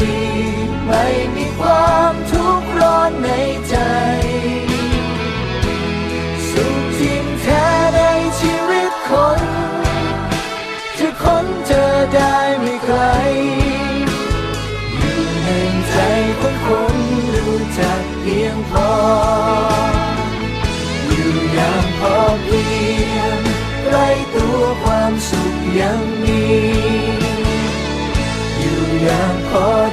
ดี ไม่มีความทุกข์ร้อนในใจ สุขจริงแท้ในชีวิตคนจะค้นเจอได้ไม่ไกลอยู่ในใจของคนรู้จักเพียงพอ อยู่อย่างพอเพียงใกล้ตัวความสุขยังมี อยู่อย่างพอ